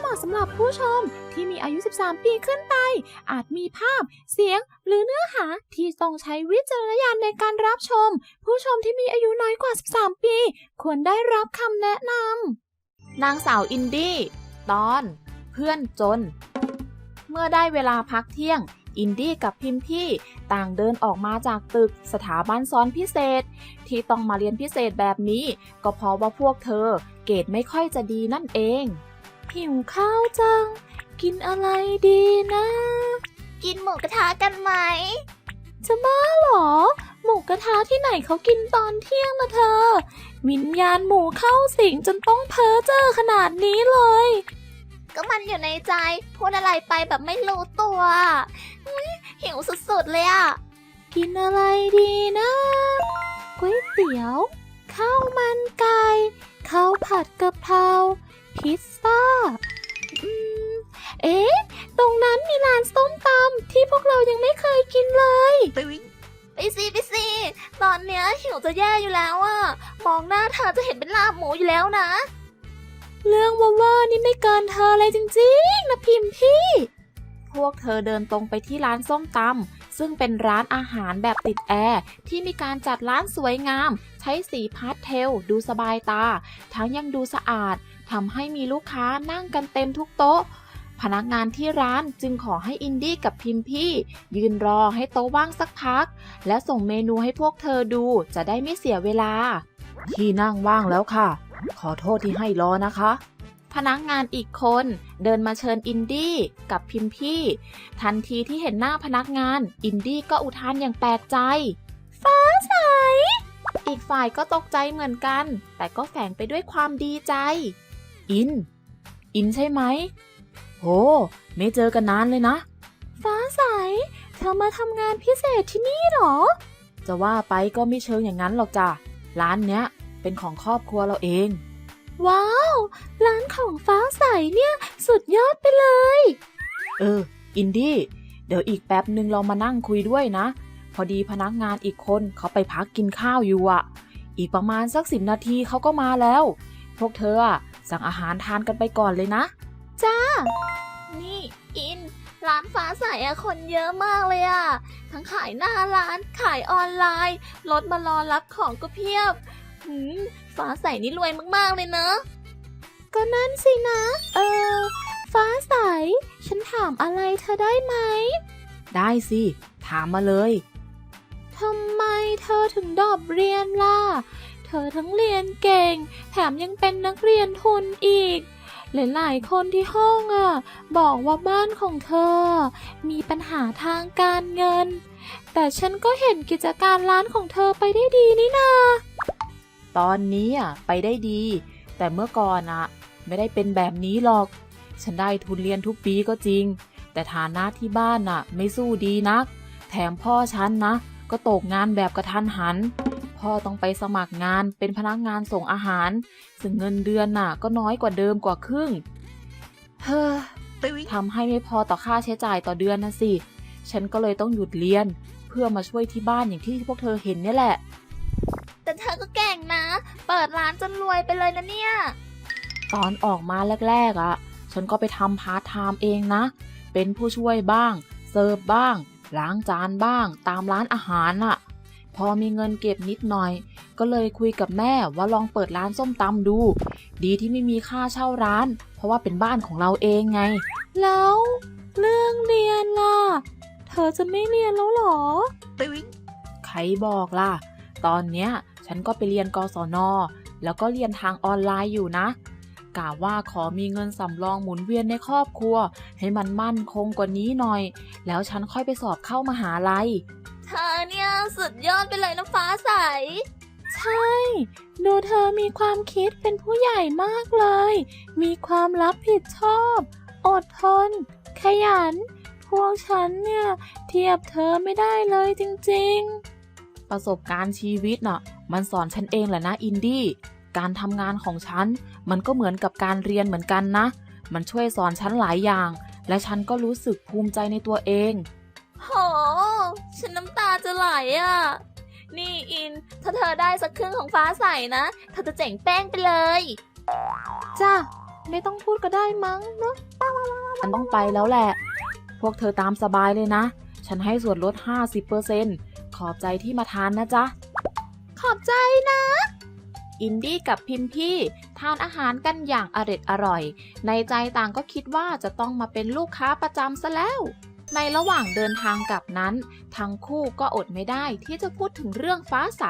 เหมาะสำหรับผู้ชมที่มีอายุ 13 ปีขึ้นไป อาจมีภาพ เสียง หรือเนื้อหาที่ต้องใช้วิจารณญาณในการรับชม ผู้ชมที่มีอายุน้อยกว่า 13 ปี ควรได้รับคำแนะนำ นางสาวอินดี้ ตอน เพื่อนจน เมื่อได้เวลาพักเที่ยงอินดี้กับพิมพี่ต่างเดินออกมาจากตึกสถาบันสอนพิเศษ ที่ต้องมาเรียนพิเศษแบบนี้ ก็เพราะว่าพวกเธอเกรดไม่ค่อยจะดีนั่นเอง หิวข้าวจัง กินอะไรดีนะ กินหมูกระทะกันไหม จะบ้าเหรอ หมูกระทะที่ไหนเขากินตอนเที่ยงนะเธอ วิญญาณหมูเข้าสิงจนต้องเพ้อเจอขนาดนี้เลย ก็มันอยู่ในใจ พูดอะไรไปแบบไม่รู้ตัวอุ๊ยหิวสุดๆเลยอะกินอะไรดีนะก๋วยเตี๋ยว ข้าวมันไก่ข้าวผัดกะเพรา พิซซ่าอืมเอ๊ะ ตรงนั้นมีร้านส้มตำที่พวกเรายังไม่เคยกินเลยไปสิไปสิตอนเนี้ยหิวจะแย่อยู่แล้วอะมองหน้าเธอจะเห็นเป็นลาบหมูอยู่แล้วนะ เรื่องว่าว่านี่ไม่เกินเธอเลยจริงๆนะพิมพ์พี่ พวกเธอเดินตรงไปที่ร้านส้มตำซึ่งเป็นร้านอาหารแบบติดแอร์ที่มีการจัดร้านสวยงาม ใช้สีพาสเทลดูสบายตา ทั้งยังดูสะอาด ทำให้มีลูกค้านั่งกันเต็มทุกโต๊ะ พนักงานที่ร้านจึงขอให้อินดี้กับพิมพี่ ยืนรอให้โต๊ะว่างสักพัก และส่งเมนูให้พวกเธอดูจะได้ไม่เสียเวลา ที่นั่งว่างแล้วค่ะ ขอโทษที่ให้รอนะคะ พนักงานอีกคนเดินมาเชิญอินดี้กับพิมพี่ ทันทีที่เห็นหน้าพนักงาน อินดี้ก็อุทานอย่างแปลกใจ ฟ้าใสอีกฝ่ายก็ตกใจเหมือนกัน แต่ก็แฝงไปด้วยความดีใจ อิน อินใช่ไหมโหไม่เจอกันนานเลยนะ ฟ้าใส เธอมาทำงานพิเศษที่นี่หรอ จะว่าไปก็ไม่เชิงอย่างนั้นหรอกจ้ะ ร้านเนี้ยเป็นของครอบครัวเราเอง ว้าว ร้านของฟ้าใสเนี่ยสุดยอดไปเลย เออ อินดี้ เดี๋ยวอีกแป๊บหนึ่งเรามานั่งคุยด้วยนะ พอดีพนักงานอีกคนเขาไปพักกินข้าวอยู่อะอีกประมาณสักสิบนาทีเขาก็มาแล้ว พวกเธออะ สั่งอาหารทานกันไปก่อนเลยนะ จ้า นี่อิน ร้านฟ้าใสอะคนเยอะมากเลยอะทั้งขายหน้าร้านขายออนไลน์ รถมารอรับของก็เพียบหืมฟ้าใสนี่รวยมากๆเลยเนอะก็นั่นสินะ เออ ฟ้าใส ฉันถามอะไรเธอได้ไหม ได้สิ ถามมาเลย ทำไมเธอถึงดอบเรียนล่ะ เธอทั้งเรียนเก่ง แถมยังเป็นนักเรียนทุนอีก หลายๆคนที่ห้องอะ บอกว่าบ้านของเธอ มีปัญหาทางการเงิน แต่ฉันก็เห็นกิจการร้านของเธอไปได้ดีนี่นา ตอนนี้อะไปได้ดี แต่เมื่อก่อนอะ ไม่ได้เป็นแบบนี้หรอก ฉันได้ทุนเรียนทุกปีก็จริง แต่ฐานะที่บ้านน่ะ ไม่สู้ดีนัก แถมพ่อฉันนะ ก็ตกงานแบบกระทันหัน พ่อต้องไปสมัครงานเป็นพนักงานส่งอาหาร ซึ่งเงินเดือนน่ะ ก็น้อยกว่าเดิมกว่าครึ่ง เฮ้อทำให้ไม่พอต่อค่าใช้จ่ายต่อเดือนนะสิ ฉันก็เลยต้องหยุดเรียน เพื่อมาช่วยที่บ้านอย่างที่พวกเธอเห็นเนี่ยแหละ แต่เธอก็เก่งนะ เปิดร้านจนรวยไปเลยนะเนี่ย ตอนออกมาแรกๆอะ่ะ ฉันก็ไปทำพาร์ทไทม์เองนะ เป็นผู้ช่วยบ้าง เสิร์ฟบ้าง ล้างจานบ้าง ตามร้านอาหารน่ะ พอมีเงินเก็บนิดหน่อย ก็เลยคุยกับแม่ว่าลองเปิดร้านส้มตำดู ดีที่ไม่มีค่าเช่าร้าน เพราะว่าเป็นบ้านของเราเองไง แล้ว เรื่องเรียนล่ะ เธอจะไม่เรียนแล้วหรอใครบอกล่ะ ตอนเนี้ยฉันก็ไปเรียนกศน แล้วก็เรียนทางออนไลน์อยู่นะกะว่าขอมีเงินสำรองหมุนเวียนในครอบครัว ให้มันมั่นคงกว่านี้หน่อย แล้วฉันค่อยไปสอบเข้ามหาลัย เธอเนี่ยสุดยอดไปเลยนะฟ้าใส ใช่ ดูเธอมีความคิดเป็นผู้ใหญ่มากเลย มีความรับผิดชอบ อดทน ขยัน พวกฉันเนี่ย เทียบเธอไม่ได้เลยจริงๆ ประสบการณ์ชีวิตน่ะ มันสอนฉันเองแหละนะอินดี้ การทำงานของฉัน มันก็เหมือนกับการเรียนเหมือนกันนะ มันช่วยสอนฉันหลายอย่าง และฉันก็รู้สึกภูมิใจในตัวเองโห ฉันน้ำตาจะไหลอะ นี่อิน ถ้าเธอได้สักครึ่งของฟ้าใสนะ เธอจะเจ๋งแป้งไปเลย จ้ะไม่ต้องพูดก็ได้มั้งเนาะฉันต้องไปแล้วแหละ พวกเธอตามสบายเลยนะ ฉันให้ส่วนลด 50%ขอบใจที่มาทานนะจ๊ะ ขอบใจนะ อินดี้กับพิมพี่ ทานอาหารกันอย่างอร็ดอร่อย ในใจต่างก็คิดว่าจะต้องมาเป็นลูกค้าประจำซะแล้ว ในระหว่างเดินทางกลับนั้น ทั้งคู่ก็อดไม่ได้ที่จะพูดถึงเรื่องฟ้าใส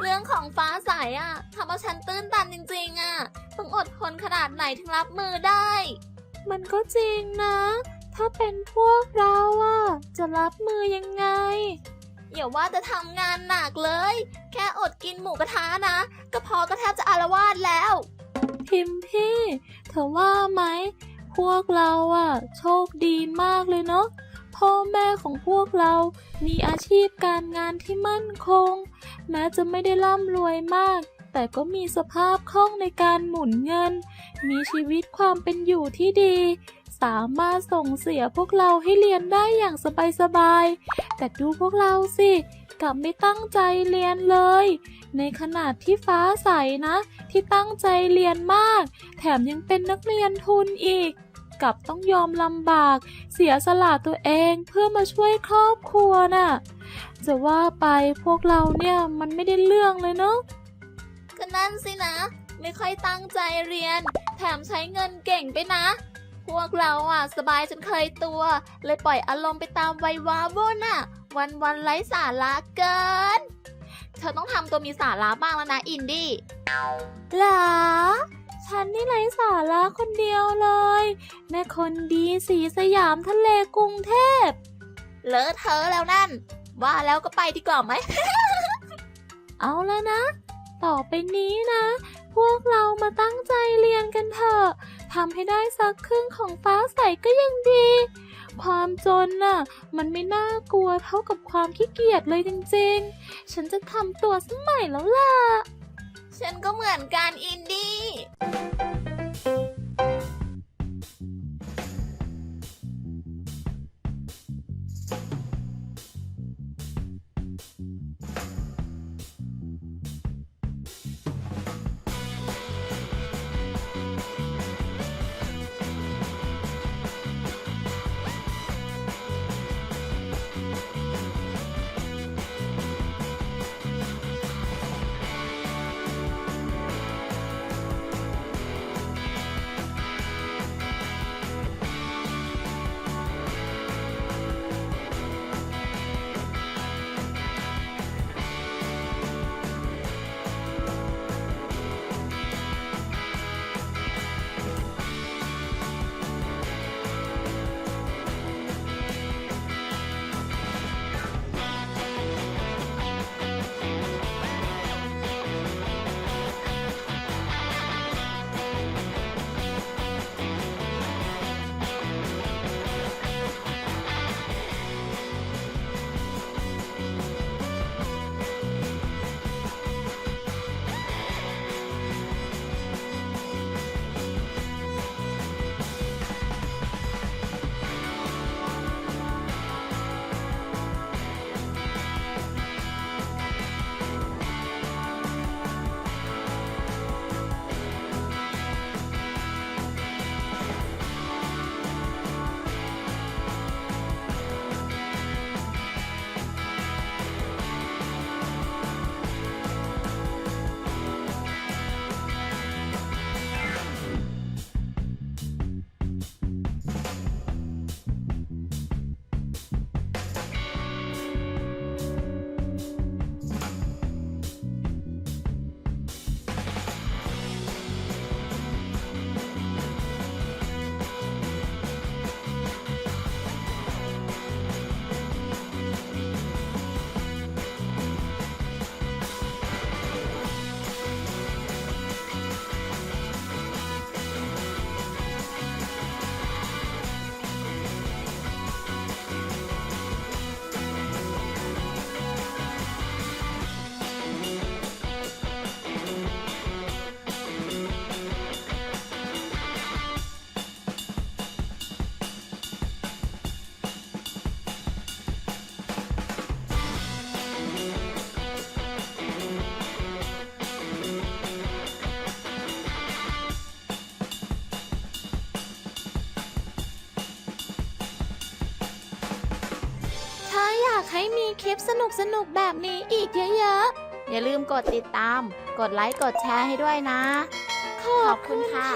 เรื่องของฟ้าใสอะทำเอาฉันตื้นตันจริงๆอะต้องอดทนขนาดไหนถึงรับมือได้ มันก็จริงนะ ถ้าเป็นพวกเราอะจะรับมือยังไงอย่าว่าจะทำงานหนักเลย แค่อดกินหมูกระทะนะกระเพาะก็แทบจะอารวาสแล้ว พิมพี่เธอว่าไหม พวกเราอะโชคดีมากเลยเนาะพ่อแม่ของพวกเรา มีอาชีพการงานที่มั่นคง แม้จะไม่ได้ร่ำรวยมาก แต่ก็มีสภาพคล่องในการหมุนเงิน มีชีวิตความเป็นอยู่ที่ดี สามารถส่งเสียพวกเราให้เรียนได้อย่างสบายๆ แต่ดูพวกเราสิ กลับไม่ตั้งใจเรียนเลย ในขนาดที่ฟ้าใสนะ ที่ตั้งใจเรียนมาก แถมยังเป็นนักเรียนทุนอีก กลับต้องยอมลำบาก เสียสละตัวเองเพื่อมาช่วยครอบครัวน่ะ จะว่าไปพวกเราเนี่ยมันไม่ได้เรื่องเลยเนาะก็นั่นสินะ ไม่ค่อยตั้งใจเรียน แถมใช้เงินเก่งไปนะ พวกเราอะสบายจนเคยตัว เลยปล่อยอารมณ์ไปตามวัยวาวุ่นอะ วันวันไร้สาระเกิน เธอต้องทำตัวมีสาระบ้างแล้วนะอินดี้หรอ ฉันนี่ไร้สาระคนเดียวเลย แม่คนดีสีสยามทะเลกรุงเทพ เลอะเธอะแล้วนั่น ว่าแล้วก็ไปดีกว่าไหม เอาแล้วนะ ต่อไปนี้นะ พวกเรามาตั้งใจเรียนกันเถอะทำให้ได้สักครึ่งของฟ้าใสก็ยังดี ความจนน่ะ มันไม่น่ากลัวเท่ากับความขี้เกียจเลยจริงๆ ฉันจะทำตัวสมัยแล้วล่ะ ฉันก็เหมือนการอินดี้ ให้มีคลิปสนุกๆแบบนี้อีกเยอะๆ อย่าลืมกดติดตาม กดไลค์ กดแชร์ให้ด้วยนะ ขอบคุณค่ะ